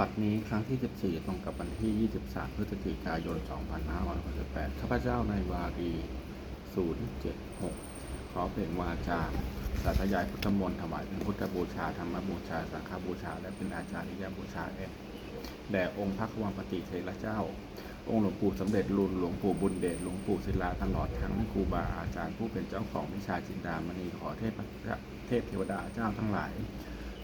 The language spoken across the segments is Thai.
บัดนี้ครั้งที่ 14 ตรงกับวันที่ 23 พฤศจิกายน 2568 ข้าพเจ้าในวารี 076 ขอเปล่งวาจาสาธยายพุทธมนต์ถวายเป็นพุทธบูชา ธรรมบูชา สังฆบูชา และเป็นอาจาริยบูชาแด่แด่องค์พระควงปฏิเทระเจ้า องค์หลวงปู่สำเร็จรุนหลวงปู่บุญเดชหลวงปู่ศิลาตลอดทั้งครูบาอาจารย์ผู้เป็นเจ้าของวิชาจินดามณีขอเทพเทพเทวดาเจ้าทั้งหลาย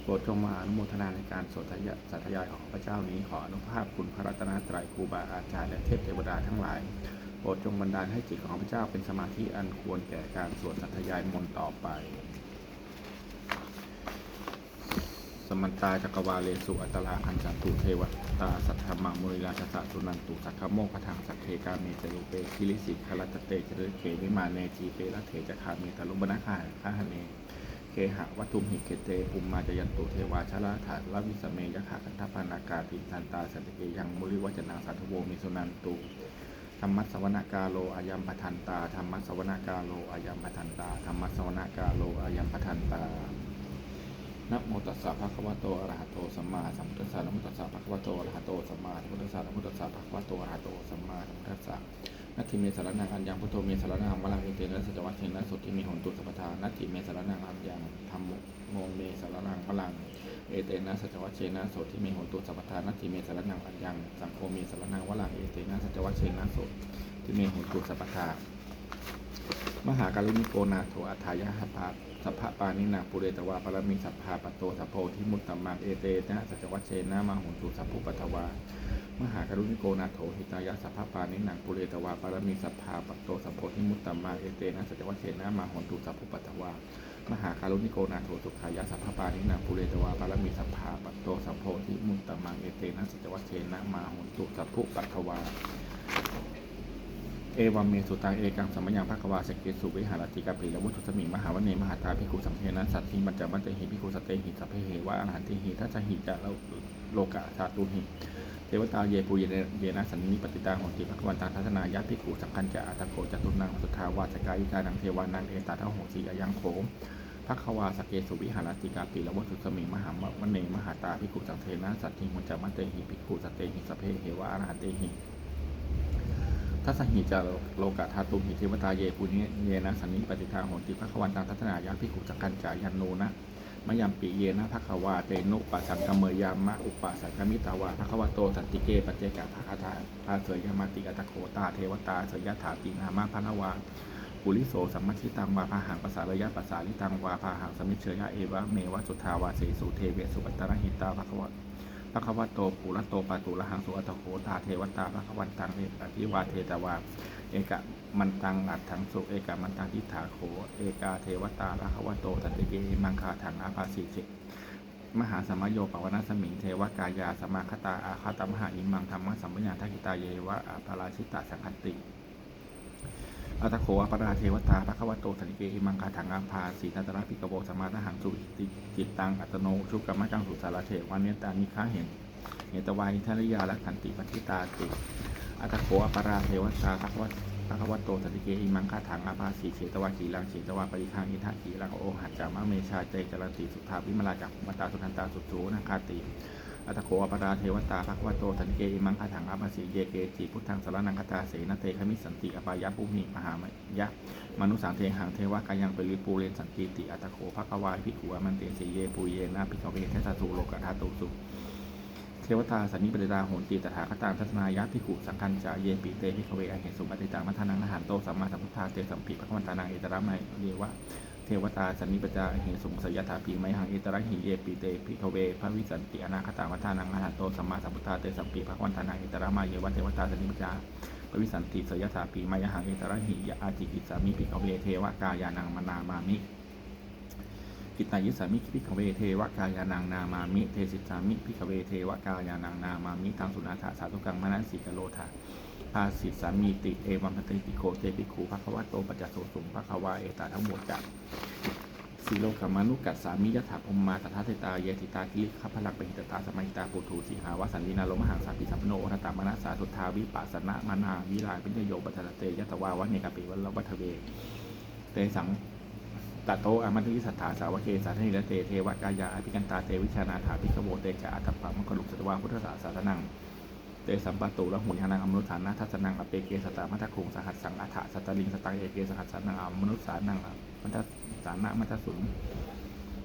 โปรดจงมาอนุโมทนาในการสวดยสัตยายของข้าพเจ้านี้ขออนุภาพคุณพระรัตนตรัยครูบาอาจารย์และเทพเทวดาทั้งหลายโปรดจงบันดาลให้จิตของข้าพเจ้าเป็นสมาธิอันควรแก่การสวดสัตยายมนต์ต่อไป สมันตาจักรวาเลสุอัตลาคันจันตุเทวตาสัทธมังมุริราชสะสุนันตุสักขโมกขทังสักเคกาเมจรุเปคิริสิคาลตเตจเรเกวิมาเนจีเปละเถจคาเมตลุบนาคาคาเน เคหะวัตุมหิเกเตปุมมาจยันตุเทวาชลาถาลวิสเมยขะคันทปานากาติสันตาสันติเกยังมุริวัจนาสัทโวมิสุนันตุธรรมัสวนากาโลอายัมปทันตาธรรมัสวนากาโลอายัมปทันตาธรรมัสสวนากาโลอายัมปทันตานะโมตัสสะภะคะวะโตอะระหะโตสัมมาสัมพุทธัสสะนะโมตัสสะภะคะวะโตอะระหะโตสัมมาสัมพุทธัสสะนะโมตัสสะภะคะวะโตอะระหะโตสัมมาสัมพุทธัสสะ นัตถิเมสารนังอัญญังพุทโธเมสารนังวะลังเอเตนะสัจวัตเทนะสุทธิเมหนตุสัพพทานัตถิเมสารนังอัญญังธรรมโมเมสารนังวะลังเอเตนะสัจวัตเชนะสุทธิเมหนตุสัพพทานัตถิเมสารนังอัญญังสังโฆเมสารนังวะลังเอเตนะสัจวัตเชนะสุทธิเมหนตุสัพพทามหาการุณิโกนาโถอัฏฐายะหะภาสัพพะปานินาปุเรตวาปรมีสัพพาปโตสัพโพธิมุตตมังเอเตนะสัจวัชเชนะมาหุนตุสัพพุปัทวา มหาการุณิโกนาโถหิตายะสัพพปานินังปุเรตวาปารมีสัพพาปโตสัพโพธิมุตตมังเอเตนะสัจวัชเชนะมาหนตุสัพพุปัทวามหาการุณิโกนาโถสุขายะสัพพปานินังปุเรตวาปารมีสัพพาปโตสัพโพธิมุตตมังเอเตนะสัจวัชเชนะมาหนตุสัพพุปัทวาเอวัมเมสุตังเอกังสัมมยังภะควาสกเกสุวิหารติกาปิละวุฒุสมิงมหาวเนมหาตาภิกขุสัมเพนะสัตถิมัจจบันเตหิภิกขุสเตหิสัพเพเหวะอรหันติหิทัจจหิจะโลกะชาตุหิ เทวตาเยปุเยเนเยนะสันนิปติตาโหติภะคะวันตังทัศนายะภิกขุสังคัญจะอัตโกจตุนังสุทาวาสกายิกานังเทวานังเอตาทะโหสีอายังโขมภะคะวาสเกสุวิหารติกาปิละวุฒุสมิงมหาวเนมหาตาภิกขุสังเพนะสัตถิมัจจบันเตหิภิกขุสเตหิสเพเหวะอรหันติหิทัศหิจาโลกะธาตุหิเทวตาเยปุญเยนะสันนิปติทาโหติภคะวันตังทัศนายาภิกขุจักกันจายันโนนะ มยัมปิเยนะภควาเตนุปัสสังกเมยามะอุปสังกมิตาวาภควโตสันติเกปเจกะภคาทาภาเสยยมาติอัตโคตาเทวตาเสยยถาตินามะพนวาปุริโสสัมมัชิตังวาพาหังภาษาระยะภาษาลิตังวาพาหังสมิเชยะเอวะเมวะสุทธาวาเสสุเทเวสุปัตตะหิตาภควพ ระควโตปุระโตปาตุระหังสุอัตโขตาเทวตาพระควันตังเออภิวาเทตวาเอกมันตังอัดถังสุเอกมันตังทิฏฐาโข เอกาเทวตาพระควโตตัติเกมังคาถังอาภาสิจิมหาสมโยปวนาสมิงเทวกายาสมาคตาอาคาตมหาอิมังธรรมสัมปญาทักิตาเยวะอาภาราชิตาสังคติ อัตโขอปราเทวตาภควโตสันิเกอิมังคาถังอาภาสีนัตระพิกโวสมาทหังสุติจิตตังอัตโนชุกรรมกังสุสารเทวันเนตานิค้าเห็นเหตวายทริยาและขันติปัทิตาติอัตโขอปราเทวตาภควภควโตสันติเกอิมังคาถังอาภาสีเฉตวาขีลังเฉตวาปริคังอิทัขีลังโอหัจจามะเมชาเจจรติสุทธาวิมลาจักมตาสุนันตาสุสูนาคาติ อัตโขอปราเทวตาภควโตสันเกอิมังคาถังอาภาสีเยเกจิพุทธังสารนังคตาเสนเตคมิสันติอปายะภูมิมหามยะมนุสังเทหังเทวกายังเปริปูเรนสันติติอัตโขภควายพิกุอมันเตเสเยปุเยนะพิกเวเทสสุโลกธาตุสุเทวตาสันนิปติตาโหนติตถาคตางทัศนายะพิกุสังคัญจาเยปิเตพิกเวอเหสุปฏิตังมัทนังนหันโตสัมมาสัมพุทธาเตสัมปิภควันตานังเอตระไมเยวะ เทวตาสันนิปตาเหสุสยถาปีไมหังเอตระหิเยปิเตพิกเวพระวิสันติอนาคตามัทานังนหันโตสัมมาสัมพุทธาเตสัมปิภควันตานังเอตระไมเยวะเทวตาสันนิปตาปวิสันติสยสาปีไมหังเอตระหิยะอาจิกิสามิปิกเวเทวกายานังมนามามิกิตายุสามิพิกเวเทวกายานังนามามิเทสิสามิพิกเวเทวกายานังนามามิตังสุนาถาสาธุกังมนัสสิกโลธา ภาสิสามีติเอวัมปติติโกเตปิคูภควะโตปัจจโสสุภควาเอตาทั้งหมดจากสีโลกามานุกัสสามิยถาพมมาตถาเทตาเยติตาคิขัพพลักเปหิตตาสมัยตาปุถุสีหาวสันนินาโลมหังสาปิสัมปโนโอทตามนัสสาสุทธาวิปัสสนะมานาวิลาปิญโยปัตตะเตยตวาวะเนกปิวัลวัฏเวเตสังตโตอามันทิสัทธาสาวกเกสาธนิรเตเทวกายาอภิกันตาเตวิชานาถาภิกขโวเตจาอัตตปังมกลุกสตวาพุทธศาสนานัง เตสัมปตุละหุญานังอมนุษฐานาทัศนังอเปเกสตามัทคุงสหัสสังอัฏฐสัตตลิงสตังเอเกสหัสสนังอมนุษสานังมัทสานะมัทสุง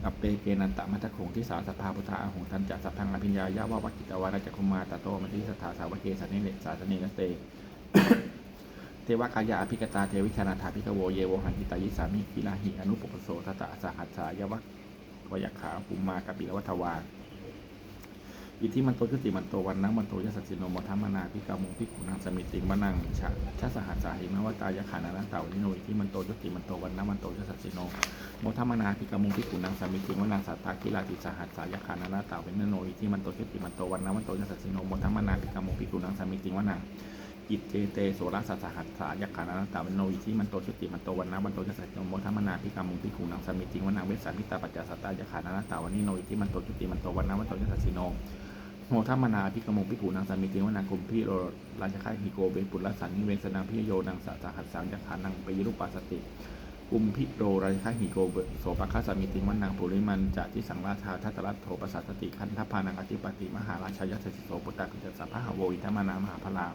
อเปเกนันตมัทคงที่สาสภาพุทธาหงทันจัสัพพังอภิญญายาวาวักิตวาราจคุมาตโตมันทิสถาสาวเกสันนิเลสาสนินเตเทวกายาอภิกตาเทวิชานาถาภิกโวเยโวหันติตายิสามิกิลาหิอนุปปโสตตะสหัสสายวัควยักขาภูมากปิลวัฏวา อิทธิมันโตชุติมันโตวันนังมันโตยสัสสิโนมทัมมนาพิกามุงพิกุนังสมิติงวนังชะชาสหัสสาหิมวตายขานานันเต่านิโนอิทธิมันโตชุติมันโตวันนังมันโตยสัสสิโนมทัมมนาพิกามุงพิกุนังสมิติงวนังสัตตากิลาติสหัสสายขานานันเต่าเป็นโนอิทธิมันโตชุติมันโตวันนังมันโตยสัสสิโนมทัมมนาพิกามุงพิกุนังสมิติงวนังอิเตเตโสรสัสหัสสายขานานันเต่าเป็นโนอิทธิมันโตชุติมันโตวันนังมันโตยสัสสิโนโมทัมมนาพิกามุงพิกุนังสมิติงวนังเวสสันติตาปัจจสัตตายขานานันเต่าวันนิโนอิทธิมันโตชุติมันโตวันนังมันโตยสัสสิโน โมทัมมนาพิกมงพิขูนางสามีติวนาคุมพิโรราชค่ายฮิโกเบปุลสันนิเวสนังพิโยนังสัสหัสสังยขานังปยรุปัสสติกุมพิโรราชค่ายฮิโกเบโสปคาสามีติวันังปุริมันจะที่สังราชาทัตตรัตโถปัสสติคันทพานังอธิปติมหาราชยัสสิโสปุตตะกิจสัพพะหโวอินทมานามหาพลา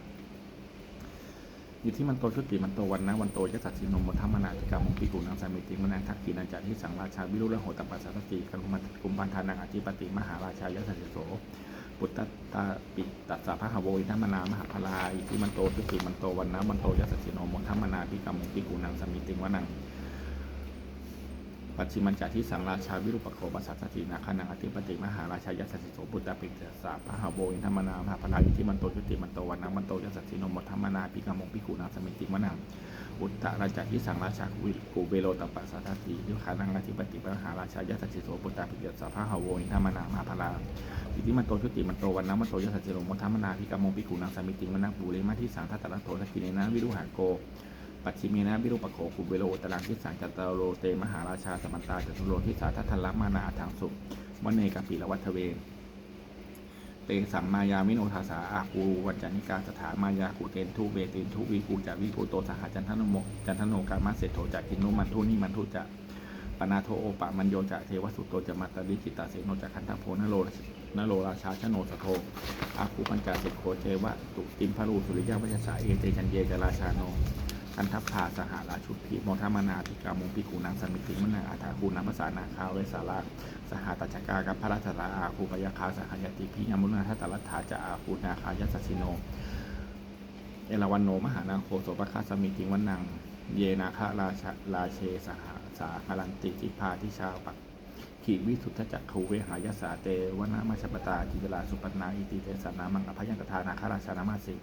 อยู่ที่มันโตชุติมันโตวันนะวันโตยสัสสินมทัมมนาพิกามงพิกุนังสามิติมนังทักกีนันจะที่สังราชาวิรุฬโหตปัสสติกันกุมพันธานังอธิปติมหาราชายัสสิโส ปุตตตาปิตัสสะพะหะโวอิทัมมนามหาพลาอิทิมันโตทุติมันโตวันนะมันโตยัสสิโนมทัมมนาพิกรรมุปิกูนังสมิติงวนัง ปัจฉิมันจาที่สังราชาวิรุปโคปัสสัสตินาคานังอธิปติมหาราชายัสสิโสปุตตาปิตัสสะพะหาโวอิทัมมนามหาพลาอิทิมันโตทุติมันโตวันนะมันโตยัสสิโนมทัมมนาพิกรรมุปิกูนังสมิติงวนังอุตตราชาที่สังราชาวิกูเบโลตปัสสัสติยุคานังอธิปติมหาราชายัสสิโสปุตตาปิตัสสะพะหาโวอิทัมมนามหาพลาอิทธิมันโตชุติมันโตวันนะมันโตยสัจจิโรมทัมมนาพิกามงพิกุนังสมิติมนังปูเรมาที่สังทัตตะโตทักขิเนนะวิรุหาโก ปัจฉิมีนะวิรุปโขคุเวโรตรังทิสังจัตตโรเตมหาราชาสมันตาจตุโรทิสาทัทัลละมานาทางสุวันเนกปปิละวัฏเวเตสัมมายามิโนทาสาอาคูวัจจนิกาสถามายาคูเตนทุเวตินทุวีกูจาวิกูโตสหจันทนโมจันทโนกามาเศรษโถจักกินุมันทุนิมันทุจะปนาโทโอปะมันโยจะเทวสุโตจะมาตริจิตาเสโนจะคันทโพนโรนโรราชาชโนสโทอาคูปัญจสิกโคเจวะตุติมพารูสุริยะวัชสาเอเตจันเยจะราชาโน คันทัพพาสหราชุพิโมทมนาธิกามงพิกูนังสมิติมนาอาถาคูนังภาษานาคาเวสาราสหตัจกากับพระราชราอาคูปยาคาสหายติพิยมุนาทัตลัทธาจะอาคูนาคายัสสิโน เอราวันโนมหานาโคโสปะคาสมิติวันนัง เยนาคาราชราเชสหาสาคารันติทิพาทิชาปักขีวิสุทธจักขูเวหายสาเตวนามาชปตาจิจลาสุปนาอิติเตสนามังอภยังกทานาคาราชนามาสิ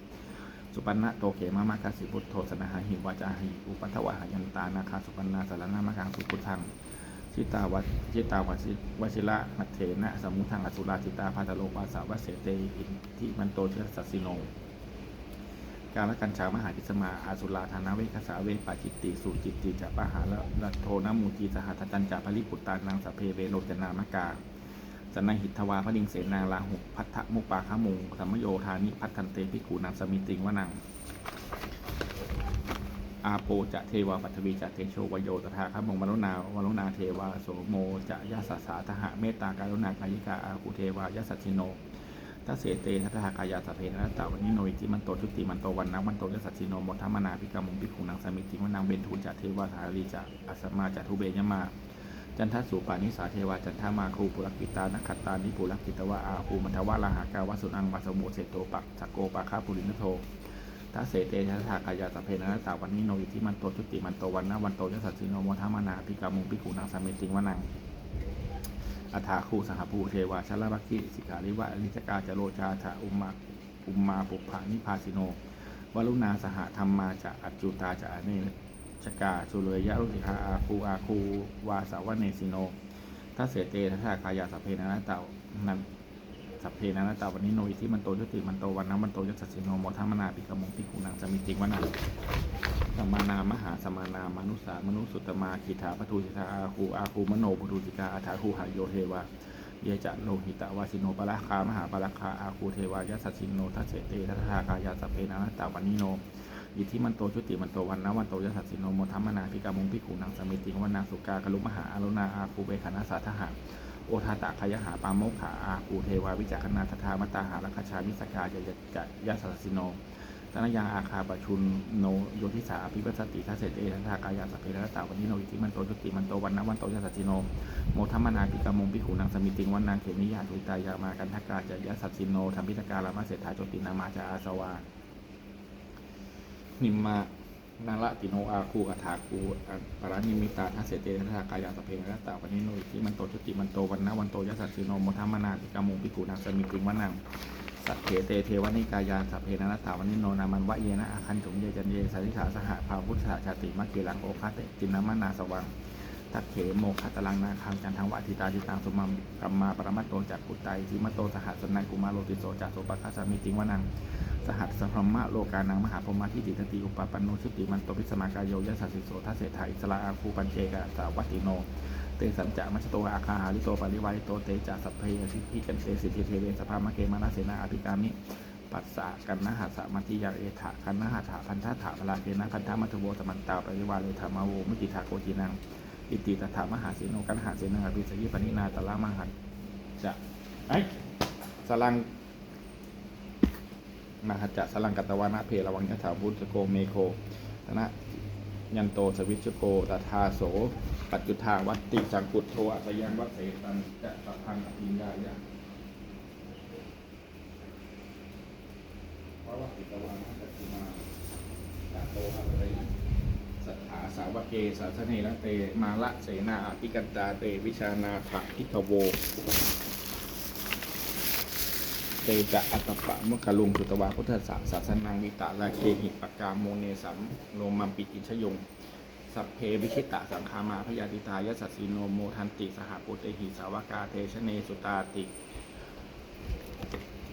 สุปันนะโตเขมามากาสิพุทโธสนาหาหิวาจาหิอุปัทวะหายันตานาคาสุปันนาสารนามาคังสุพุทังชิตาวัชิตาวัชิวชิระมัทเถนะสมุทังอสุราจิตาพัทโลวาสาวเสเตอินทิมันโตเทสัสสิโนการละกัญชามหาทิสมาอาสุราธานาเวคสาเวปาจิตติสุจิตติจะปะหาละละโทนามูจีสหัตตันจะพลิปุตตานังสพเพเวโรจนามกา สนหิตวาพดิงเสนาลาหุพัทธมุปาคมุงสัมมโยธานิพัทธันเตพิกูนังสมิติงวนัง อาโปจะเทวาปัทวีจะเทโชวโยตถาคมงมรุณาวรุณาเทวาโสโมจะยาสสาทหะเมตตาการุณากายิกาอาคุเทวายาสัจิโนทัสเสเตทัตถากายาสพเพนะตาวันนี้โนอิจิมันโตชุติมันโตวันนังมันโตยสัจิโนมทัมมนาพิกามุงพิขุนังสมิติวันนังเบนทูจะเทวาสารีจะอัสมาจะทุเบยมา จันทสุปานิสาเทวาจันทมาครูปุรกิตานักขตานิปุรกิตวะอาภูมัทวะลาหากาวสุนังวาสมุเสโตปักสกโกปะคาปุรินโททัสเสเตทัถากายาสพเพนะตาวันนี้โนอิจิมันโตชุติมันโตวันนังวันโตยสัจจิโนมทัมมนาพิกามุงพิขุนังสามิติงวันังอัฐาคูสหภูเทวาชลบัคคิสิกขาริวะอนิจกาจโรจาถะอุมมาอุมมาปุพานิพาสิโนวรุณาสหธรรมาจะอัจจุตาจะอเน ชกาสุเลยยะรุสิกาอาคูอาคูวาสาวเนสิโนทัสเสเตทัทากายาสพเพนะเตานันสัพเพนะเตาวันนี้โนอิที่มันโตยุติมันโตวันนั้นมันโตยัสสิโนโมทัมมนาปิกมงปิกุนังสมิติงวนาสมานามหาสมานามนุสามนุสุตตมาคิถาปทุจิตาอาคูอาคูมโนปุทุจิกาอาถาคูหายโยเทวาเยจะโลหิตวาสิโนปะละคามหาปะละคาอาคูเทวายสัสสิโนทัสเสเตทัทธากายาสพเพนะเตาวันนิโน อิทธิมันโตชุติมันโตวันนะวันโตยสัสสิโนโมทัมมนาพิกามุงพิขูนางสมิติงวันนางสุกากลุมหาอรุณาอาคูเบคานาสาทหะโอทาตะขยหาปามโมขาอาคูเทวาวิจักนาทธามตาหารัคชามิสกาจยจะยสัสสิโนตนยังอาคาปชุนโนโยทิสาอภิปัสติทัสเสตเอทันทากายาสพเพระตาวันนี้โนอิทิมันโตชุติมันโตวันนะวันโตยสัสสิโนโมทัมมนาปิกามงพิขูนางสมิติงวันนางเขมิยาทุตายามากันทกาจยสัตสินโนธรรมพิธการามาเศรษฐาโจตินามาจาอาสวา นิมมานาละติโนอาคูอัฐาคูอันปรานิมิตาทัสเสเตนะทากายาสเพนะตาวันนี้โนอิทิมันโตชุติมันโตวันนะวันโตยะสัตสิโนมทัมมนาปิกามงพิขูนางสมิติงวันนางสัตเถเตเทวนิกายาสัพเพนะตาวันนี้โนนามันวะเยนะอาคันถุงเยจันเยสันิขาสหภาพุทธาชาติมัคเกลังโอคาเตจินนามานาสวังทักเขโมขัตลังนาคังจันทังวะทิตาทิตังสุมัมกัมมาปรมัตโตจากกุไตทิมโตสหัสสนัยกุมาโลติโสจากโสปคัสสามิจิงวะนัง สหัสสพรมะโลกานังมหาพรหมทิติตติอุปปันโนชุติมันโตพิสมากายโยยสัสสิโสทัสเสถาอิสลาอาคูปัญเจกะสาวัติโน เตสัญจามัชโตอาคาหาริโตปาริวาริโตเตจาสัพเพยสิพิกันเตสิทธิเทเวสภามะเกมานาเสนาอภิกามิปัสสะกันนะหัสสะมัติยาเอถะกันนะหัสสะพันธะถาพลาเกนะคันธามัทโวสมันตาปริวาเลธรรมาโวมุติทาโกจินังอิติตถามหาเสโนกันหาเสนังอภิสยิปนินาตละมหันจะไอสลัง มหัจจะสลังกัตวานะเพลวังยะถาบุตโกเมโคธนะยันโตสวิชโกตถาโส ปัจจุทาวัตติสังกุตโทอัสยังวัตเสตันจะสัพพังอภิญญายะวะวัตติตวานะกัติมาตะโตหะเรสัทธาสาวเกสาสเนระเต มาละเสนาอภิกันตาเตวิชานาถะพิทโว เตจะอัตตปะมุขลุงสุตวาพุทธศาสสนังวิตาลาเคหิปกาโมเนสัมโลมัมปิกิชยง สัพเพวิชิตะสังคามาพยาติตายสัสสิโนโมทันติสหปุเตหิสาวกาเตชะเนสุตาติ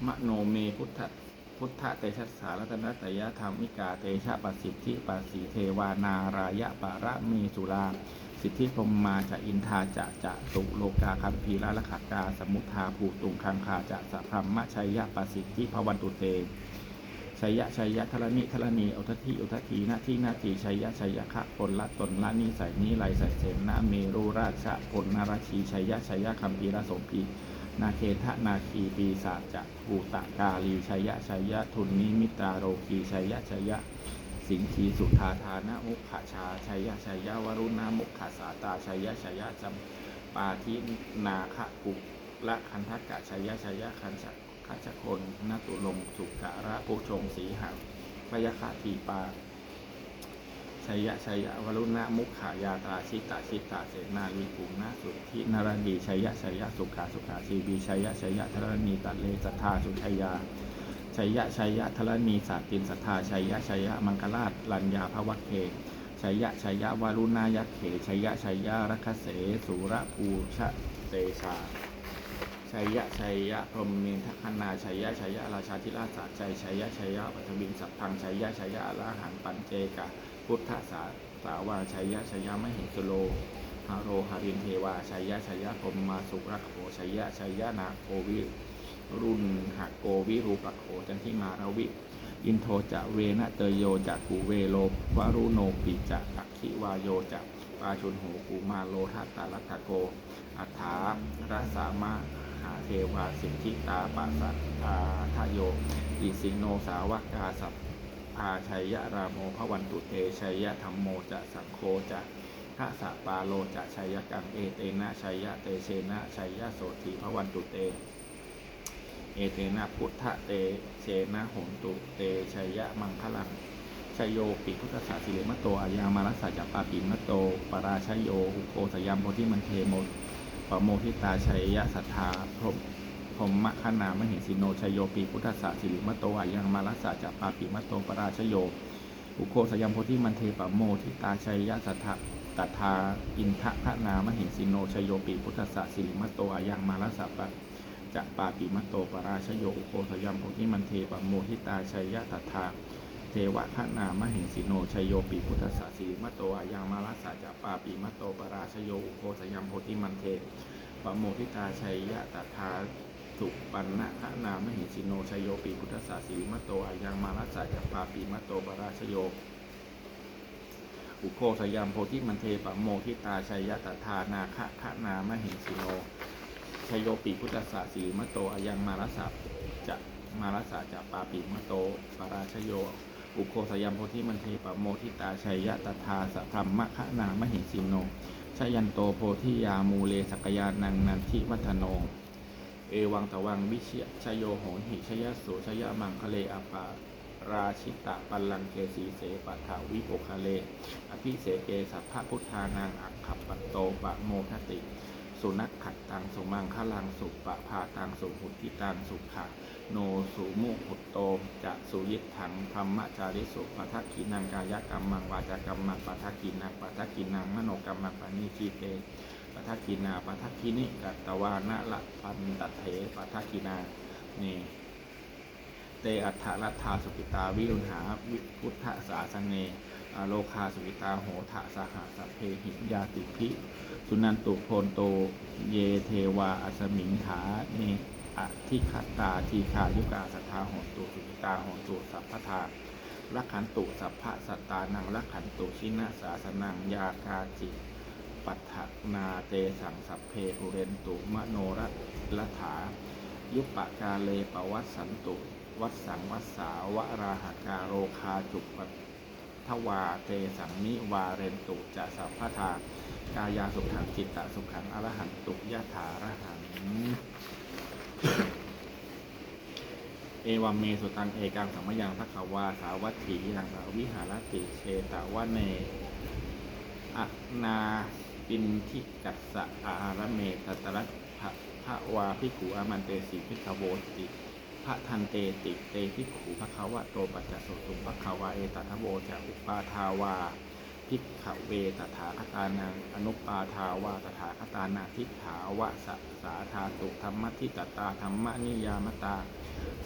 มโนเมพุทธพุทธเตชะสารัตนตยธรรมิกาเตชะปัสสิทธิปัสสีเทวานารายะปาระเมสุรา สิทธิพรมมาจะอินทาจะจะตุโลกาคัมภีระละขากา สมุทาภูตุงคังคาจะสัพพมมะชัยยะปสิทธิภวันตุเตชัยยะชัยยะทรณิทรณีอุทธิอุทธีนาที่นาทีชัยยะชัยยะขะผลละตนละนิสัยนี้ไหลใส่เสนนะเมรุราชะผลนารชีชัยยะชัยยะคัมภีระสมพีนาเคทะนาคีปีศาจจะภูตะกาลีชัยยะชัยยะทุนนิมิตาโรคีชัยยะชัยยะ สิงคีสุธาทานะมุขชาชัยยะชัยยะวรุณามุขสาตาชัยยะชัยยะจำปาทินาคะกุละคันทกะชัยยะชัยยะคันชะคัชคนนตุลงสุการะภูชงสีหังพยคาทีปาชัยยะชัยยะวรุณะมุขายาตาชิตาชิตาเสนาลีปุณณสุทธินารดีชัยยะชัยยะสุขาสุขาชีวีชัยยะชัยยะธรณีตัดเลสัทธาสุชัยา ชัยยะชัยยะธรณีสาตินสัทธาชัยยะชัยยะมังคลาตลัญญาภวัคเคชัยยะชัยยะวารุณายักเขชัยยะชัยยะรัคเสสุระภูชะเตชาชัยยะชัยยะพรหมเนทคนาชัยยะชัยยะราชาธิราชสาใจชัยยะชัยยะปัทวินสัพพังชัยยะชัยยะอรหันต์ปัญเจกะพุทธสาสาวาชัยยะชัยยะมหิสุโลฮาโรหารินเทวาชัยยะชัยยะพรหมมาสุรักโขชัยยะชัยยะนาโกวิ รุณหกโกวิรูปโขจันทิมารวิอินโทจะเวนะเตยโยจะกูเวโลวารุโนปิจะตักขิวาโยจะปาชุนโหกูมาโลทัตตาลัตโก อัฏฐารสามะหาเทวาสิทธิตาปัสสะอาทะโย อิสิงโนสาวกาสัพพาชัยยะรามโมพระวันตุเตชัยยะธรรมโมจะสังโฆจะทะสะปาโลจะชัยยะกังเอเตนะชัยยะเตเชนะชัยยะโสธีพระวันตุเต เอเตนะพุทธเตเชนะหนตุเตชัยยะมังคลังชัยโยปิพุทธศาสิเลมะโตอายามารัสสะจัปปาปิมะโตปราชัยโยหุโกสยามโพธิมันเทโมปโมทิตาชัยยะสัทธาพรมพรหมคณามหิสิโนชยโยปีพุทธศาสิริมะโตอายังมารัสสะจัปปาปิมะโตปราชโยอุโคสยามโพธิมันเทปะโมทิตาชัยยะสัทธะตัทธาอินทะคณามหิสิโนชยโยปีพุทธศาสิริมะโตอายังมารัสสะปะ จัปาปิมะโตปราชโยุโคสยามโพธิมันเทปโมทิตาชัยยะตัทธาเทวะคะนามหิสิโนชยโยปีพุทธศาสิริมะโตอายังมารัสสะจัปาปิมะโตปราชโยุโคสยามโพธิมันเทปโมทิตาชัยยะตถาสุปันนะขนามหิชิโนชยโยปีพุทธศาสีมะโตอายังมารัสสะจัปาปีมะโตปราชโยอุโคสยามโพธิมันเทปโมทิตาชัยยะตถานาคะคะนามหิชิโน ชโยปีพุทธศาสีมโตอายังมารัสสะจะมารัสสะจัปาปีมโตปราชโย อุโคสยามโพธิมันเทปโมทิตาชัยยะตถาสัพพมมะคะนามหิชิโนชยันโตโพธิยามูเลสกยานังนันทิวัฒโนเอวังตวังวิเชยชโยโหหิชยโสชยมังคะเลอปาราชิตะปัลลังเกสีเสปัาวิโปคะเล อภิเสเกสัพพะพุทธานังอักขับปัตโตปะโมทติ สุนักขัดตังสุมังคลังสุปะพาตังสุหุติตังสุขะโนสุมุหุตโตจะสุยิถังธรรมจาริสุปทักขีนังกายกรรมังวาจากรรมังปทักขีนังปทักขีนังมโนกรรมังปณิชีเตปทักกินาปทักกินิกัตตวานะละปันตัเถปทักกินานี่เตอัฏฐรัตถาสุกิตาวิรุณหาวิพุทธศาสเนา โลคาสุกิตาโหทะสหสัพเพหิยาติพิสุนันตุโพนโตเยเทวาอัสมิงถาเนอทิคตาทีคายุกาสัทธาโหตุสุกิตาโหตุสัพพทาลักขันตุสัพพะสัตตานังลักขันตุชินะสาสนังยากาจิปัฏฐนาเตสังสัพเพปุเรนตุมโนรัลถา ยุปปกาเลปวัสสันตุ วัสสังวัสสาวะราหกาโรคาจุปั ทวาเตสังนิวาเรนตุจะสัพพทากายาสุขังจิตตสุขังอรหันตุยะถาระหังเอวัมเมสุตังเอกังสัมมยังพักวาสาวัตถียังสาวิหารติเชตาวะเนอะนาปินทิกัสสะอารเมตตระภะภะวาพิขูอามันเตสีพิขโวติ พระทันเตติเตพิขูภะคะวะโตปัจจโสสุภะคะวาเอตัทโวจะอุปาทาวาพิกขเวตถาคตานังอนุปาทาวาตถาคตานาทิฏฐาวะสะสาธาตุธรรมทิตตาธรรมนิยามตา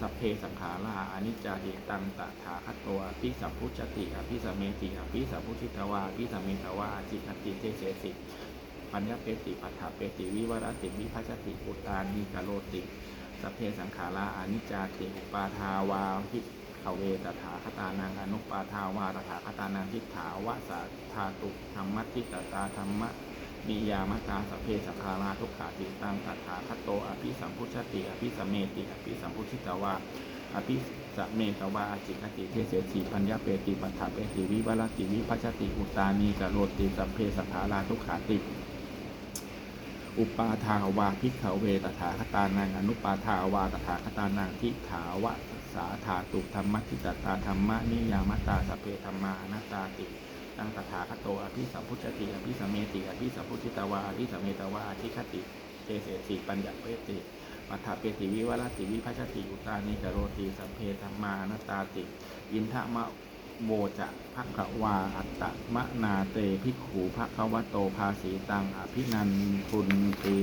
สัพเพสังขาราอนิจจาหิตังตถาคตโตอภิสัมพุชติอภิสัมเมติอภิสัมพุชิตวาอภิสัมเมตวาจิตติเตเสสิปัญญาเปติปัฏฐาเปติวิวรติวิภัชติอุตานิกโลติ สัพเพสังขาราอนิจจาติอุปาทาวาพิขเวตถาคตานังอนุปาทาวาตถาคตานังทิฏฐาวะสาธาตุธรรมทิตตาธรรมะนิยามตาสพเพสังขาราทุกขาติตังตถาคตโตอภิสัมพุชติอภิสเมติอภิสัมพุชิตวาอภิสัมเมตวาอจิคติเทเสสีปัญญาเปติปัฏฐาเปติวิวรติวิพัชติอุตานีกโรติสัพเพสังขาราทุกขาติ อุปาทาวาพิกขเวตถาคตานังอนุปาทาวาตถาคตานังทิฏฐาวะสาธาตุธรรมทิตตาธรรมะนิยามตาสเพธรรมานัตาติตังตถาคตโตอภิสัมพุชติอภิสัมเมติอภิสัมพุชิตวาอภิสัมเมตวาอธิคติเตเสสีปัญญาเปติปัฏฐาเปติวิวรติวิภัชติอุตานิกโรติสัพเพธรรมานาตาติอินทะมะ โวจะภคะวาอัตตะมะนาเตภิกขูภคะวะโตภาสีตังอภินันทุนติ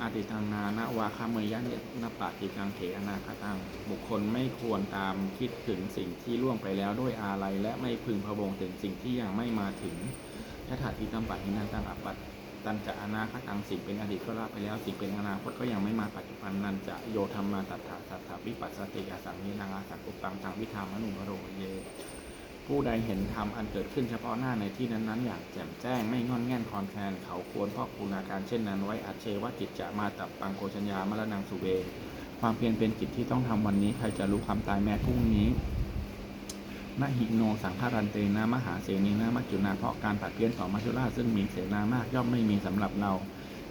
อาติตังนานวาคาเมยะเนนปาติกังเถอนาคตัง บุคคลไม่ควรตามคิดถึงสิ่งที่ล่วงไปแล้วด้วยอาลัยและไม่พึงพะวงถึงสิ่งที่ยังไม่มาถึงยะถาติตัมปัตินันตังอัปปัต ตันจะอนาคตังสิ่งเป็นอดีตก็ลาไปแล้วสิ่งเป็นอนาคตก็ยังไม่มาปัจจุบันนันจะโยธรรมาตัฏฐาสัทธาวิปัสสติอาสังนินังอาสังอุปปังทางวิธามนุมโรเย ผู้ใดเห็นธรรมอันเกิดขึ้นเฉพาะหน้าในที่นั้นๆ อย่างแจ่มแจ้งไม่งอนแง่นคอนแคลนเขาควรพ่อคูณาการเช่นนั้นไว้อัจเชวะจิตจะมาตับปังโกชัญญามรณังสุเวความเพียรเป็นกิจที่ต้องทำวันนี้ใครจะรู้ความตายแม้พรุ่งนี้ นหิโนสังฆารันเตนะมหาเสนีนะมัจจุนาเพราะการผัดเพี้ยนของมัจจุราชซึ่งมีเสนามากย่อมไม่มีสำหรับเรา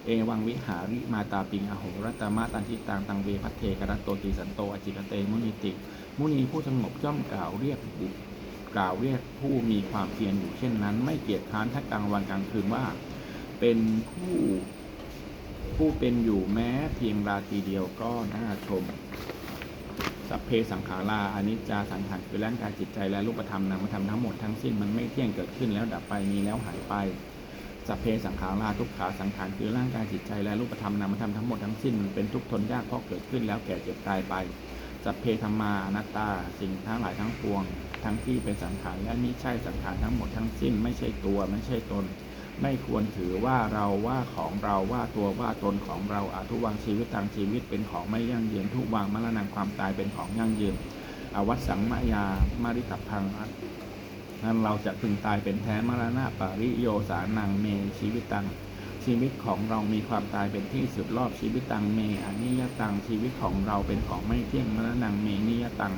เอวังวิหาริมาตาปิงอโหรัตมะตันทิตังตังเวพัทเทกรัตโตติสันโตอจิกเตมุนิติ มุนีผู้สงบย่อมกล่าวเรียกบุตรกล่าวเรียกผู้มีความเพียรอยู่เช่นนั้น ไม่เกียจค้านทั้งกลางวันกลางคืนว่า เป็นผู้ผู้เป็นอยู่แม้เพียงราตรีเดียวก็น่าชม สัพเพสังขาราอนิจจาสังขารคือร่างกายจิตใจและรูปธรรมนามธรรมทั้งหมดทั้งสิ้นมันไม่เที่ยงเกิดขึ้นแล้วดับไปมีแล้วหายไปสัพเพสังขาราทุกขาสังขารคือร่างกายจิตใจและรูปธรรมนามธรรมทั้งหมดทั้งสิ้นมันเป็นทุกทนยากเพราะเกิดขึ้นแล้วแก่เจ็บตายไปสัพเพธรรมานัตตา สิ่งทั้งหลายทั้งปวง ทั้งที่เป็นสังขารและมิใช่สังขารทั้งหมดทั้งสิ้น ไม่ใช่ตัวไม่ใช่ตน ไม่ควรถือว่าเราว่าของเราว่าตัวว่าตนของเราอาทุวังชีวิตทางชีวิตเป็นของไม่ยั่งยืนทุวังมรณะความตายเป็นของยั่งยืนอวัตสังมายามาริตับพังนั้นเราจะพึงตายเป็นแท้มรณะปริโยสานังเมชีวิตตังชีวิตของเรามีความตายเป็นที่สุดรอบชีวิตตังเมอนิยตังชีวิตของเราเป็นของไม่เที่ยงมรณะเมนิยตัง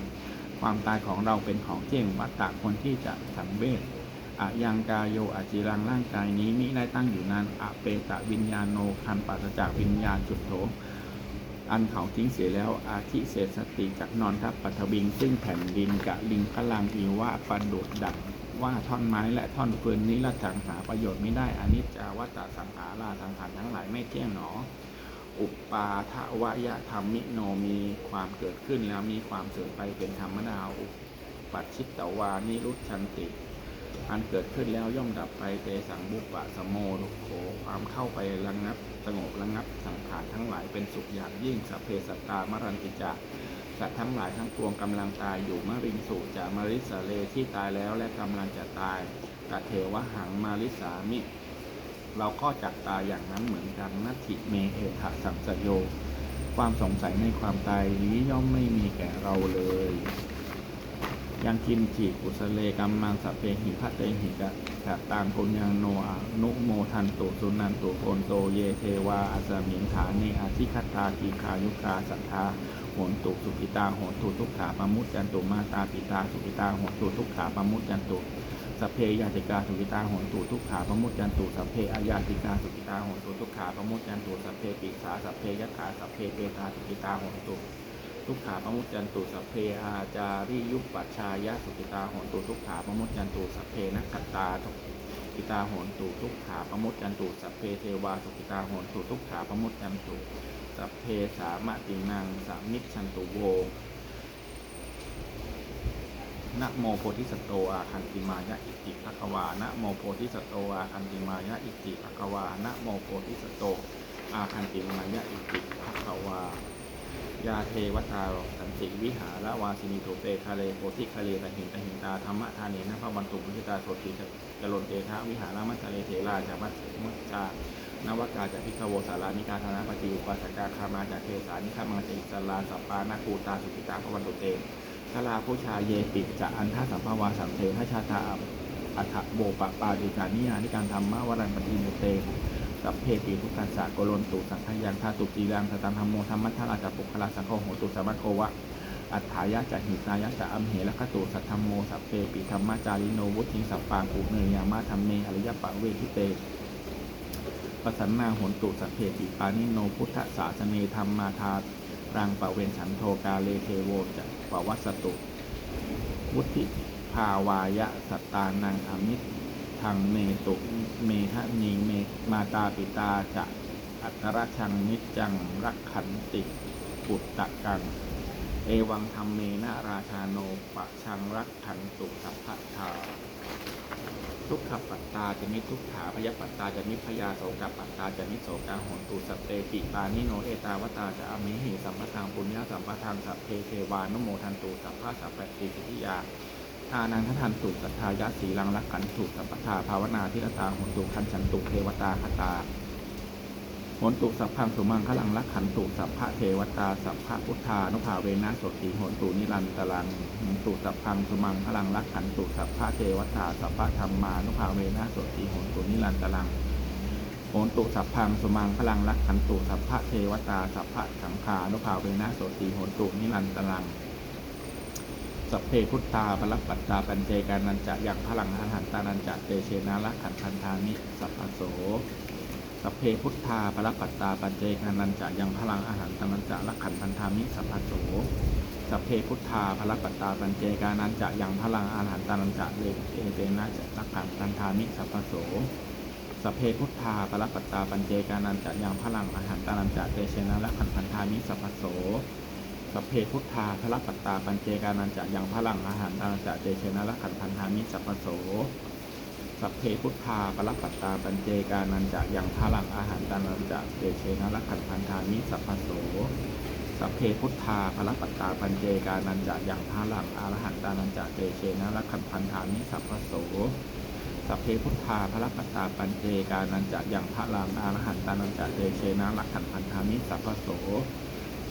ความตายของเราเป็นของเที่ยงวัตตะคนที่จะสังเวช อะยังกายโยอาจิรังร่างกายนี้มิได้ตั้งอยู่นานอะเปตะวิญญาโนคันปัสจากวิญญาณจุดโถอันเขาทิ้งเสียแล้วอาทิเศษสติจากนอนทับปัทวิง ซึ่งแผ่นดินกะลิงพลังอีว่าปันโดดดักว่าท่อนไม้และท่อนฟืนนี้ละถังหาประโยชน์ไม่ได้อนิจจาวัตสังขาราสังขารทั้งหลายไม่เที่ยงหนอ อุปปาทวายธรรมมิโนมีความเกิดขึ้นแล้วมีความเสื่อมไปเป็นธรรมดาอุปปัชชิตตวานิรุชันติ อันเกิดขึ้นแล้วย่อมดับไปเตสังบุปปะสมโมรุโขความเข้าไประงับ สงบระงับสังขารทั้งหลายเป็นสุขอย่างยิ่งสัพเพสัตตามรันติจาสัตว์ทั้งหลายทั้งปวงกำลังตายอยู่มริงสุจะมาริสาเลที่ตายแล้วและกำลังจะตายกะเทวะหังมาริสามิ เราก็จักตายอย่างนั้นเหมือนกันนัตถิเมเอถะสัมสโย ความสงสัยในความตายนี้ย่อมไม่มีแก่เราเลย ยังกินจิกุสเลกัมมังสเพหิพัตเตหิกะกะตางปุญญังโนอานุโมทันตุสุนันตุโอนโตเยเทวาอัสมิงฐาเนอาทิคัตตากีคายุคาสัทธาโหนตุสุขิตาโหนตุทุกขาปมุตจันตุมาตาปิตาสุขิตาโหนตุทุกขาปมุตจันตุสเพยาติกาสุขิตาโหนตุทุกขาปมุตจันตุสเพอายาติกาสุขิตาโหนตุทุกขาปมุตจันตุสเพปิสาสเพยะขาสเพเปตาสุขิตาโหนตุ ทุกขาปมุตจันตุสัพเพอาจาริยุปปัชชายะสุขิตาโหนตุทุกขาปมุตจันตุสัพเพนักขตาทุกิตาโหนตุทุกขาปมุตจันตุสัพเพเทวาสุขิตาโหนตุทุกขาปมุตจันตุสัพเพสามะตินังสามิจฉันตุโวนะโมโพธิสัตโตอาคันติมายะอิติภควานะโมโพธิสัตโตอาคันติมายะอิติภควานะโมโพธิสัตโตอาคันติมายะอิติภคะวา ยาเทวตาสันติวิหารวาสินีโตเตคาเลโพธิคาเลตหินตหินตาธรรมทานีนะพระวันตุมุทิตาโสติจรนเตทะวิหารมัจเลเถราจามัจมุจจานวกาจากพิคโวสารานิกาธนาปฏิอุปาสกาคามาจากเทสานิคามังจิสลาสัปปานาคูตาสุขิตาพระวันตุเตคาลาผู้ชาเยติจะอันท่าสัมภาวาสัมเทหชาตาอัฏฐโบปะปาดิกานิยานิการธรรมะวรันปฏิมุเต สัพเพปีทุกขัสสะโกลนตุสังขยังธาตุจีรังสตังธรรมโมธรรมัทธาราจปุคลาสังโฆโหตุสัมมโกวะอัฏฐายะจะหิตายะจะอัมเหละคตุสัทธรรมโมสัพเพปิธรรมจาริโนวุติงสัพปางอุเนยามาธรรมเมอริยปะเวทิเตปสันนาโหนตุสัพเพปิปานิโนพุทธศาสเนธรรมมาทารังปะเวนฉันโทกาเลเทโวจะปวัสตุ วุธิภาวายะสัตตานังอมิต ทางเมตุเมทะนีเมมาตาปิตาจะอัตรชังนิจจังรักขันติปุตตะกัง เอวังธรรมเมนะราชาโนปะชังรักขันตุสัพพะทาทุกขปัตตาจะนิทุกขาพยปัตตาจะนิพยาโสกปัตตาจะนิโสกาหนตุสัพเตปิปานิโนเอตาวตาจะอเมหิสัมปทางปุญญาสัมปทางสัพเพเทวานุโมทันตุสัพพะสัพพะติสิทิยา ทานังทัทันตุสัทธายะสีลังรักขันตุสัพพทาภาวนาทิรตาหนตุคันฉันตุเทวตาคตาหนตุสัพพังสุมังคลังรักขันตุสัพพะเทวตาสัพพะพุทธานุภาเวนะสติหนตุนิรันตรังหนตุสัพพังสุมังคลังรักขันตุสัพพะเทวตาสัพพะธรรมานุภาเวนะสติหนตุนิรันตรังโหนตุสัพพังสุมังคลังรักขันตุสัพพะเทวตาสัพพะสังขานุภาเวนะสติหนตุนิรันตรัง สัพเพพุทธาปรัปปัตตาปัญเจกานันจะอย่างพลังอาหารตานันจะเตเชนาละขันธันทามิสัพพโสสัพเพพุทธาปรัปปัตตาปัญเจกานันจะอย่างพลังอาหารตานันจะละขันธันทามิสัพพโสสัพเพพุทธาปรัปัตตาปัญเจกานันจะอย่างพลังอาหารตานันจะเลเอเตนะจะละขันธันทามิสัพพโสสัพเพพุทธาปรัปัตตาปัญเจกานันจะอย่างพลังอาหารตานันจะเตเชนะละขันธันทามิสัพพโส สัพเพพุทธาพระปัตตาปัญเจกานันจะยังพลังอาหารตานันจะเตเชนะละขันพันธามิสัพพโส สัพเพพุทธาพระปัตตาปัญเจกานันจะยังพลังอาหารตานันจะเตเชนะละขันพันธามิสัพพโส สัพเพพุทธาพระปัตตาปัญเจกานันจะยังพลังอาหารตานันจะเตเชนะละขันพันธามิสัพพโสสัพเพพุทธาพระปัตตาปัญเจกานันจะย่างพระรามอรหันตานันจะเตเชนะลักขันพันธามิสัพพโส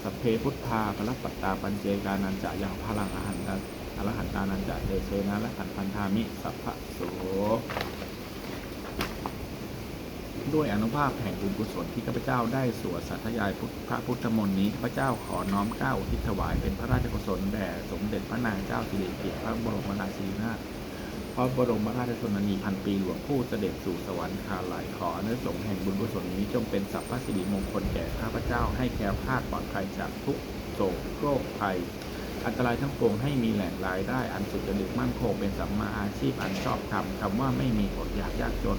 สัพเพพุทธาพระปัตตาปัญเจกานันจะอย่างพระลังอรหันตาอรหันตานันจะเตเชนะลักขันพันธามิสัพพะโสด้วยอนุภาพแห่งบุญกุศลที่ข้าพเจ้าได้สวดสัทยายพระพุทธมนต์นี้ข้าพเจ้าขอน้อมเกล้าอุทิศถวายเป็นพระราชกุศลแด่สมเด็จพระนางเจ้าสิริกิติ์พระบรมราชินีนาถ พระบรมราชชนนีพันปีหลวงผู้เสด็จสู่สวรรคาลัยขออนุสงส์แห่งบุญกุศลนี้จงเป็นสัพพสิริมงคลแก่ข้าพเจ้าให้แคล้วคลาดปลอดภัยจากทุกโศกโรคภัย อันตรายทั้งปวงให้มีแหล่งรายได้อันสุจริตมั่นคงเป็นสัมมาอาชีพอันชอบธรรมคำว่าไม่มีอดอยากยากจน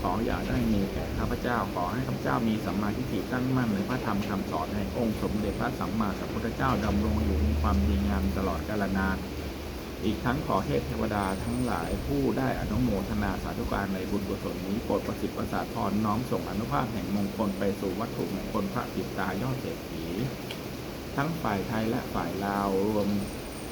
ขออย่าได้มีแก่ข้าพเจ้าขอให้ข้าพเจ้ามีสัมมาทิฏฐิตั้งมั่นในพระธรรมคำสอนแห่งองค์สมเด็จพระสัมมาสัมพุทธเจ้าดำรงอยู่ในความดีงามตลอดกาลนาน อีกทั้งขอเทพเทวดาทั้งหลายผู้ได้อนุโมทนาสาธุการในบุญกุศลนี้โปรดประสิทธิ์ประสาทพรน้อมส่งอนุภาพแห่งมงคลไปสู่วัตถุมงคลพระปิดตายอดเศรษฐีทั้งฝ่ายไทยและฝ่ายลาวรวม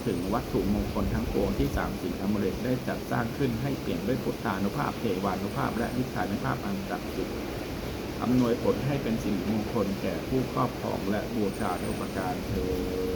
ถึงวัตถุมงคลทั้งปวงที่สามสิ่งอมฤตได้จัดสร้างขึ้นให้เปลี่ยนด้วยพุทธานุภาพเทวานุภาพและนิพพานุภาพอันศักดิ์สิทธิ์อำนวยผลให้เป็นสิ่งมงคลแก่ผู้ครอบครองและบูชาทุกประการเถิด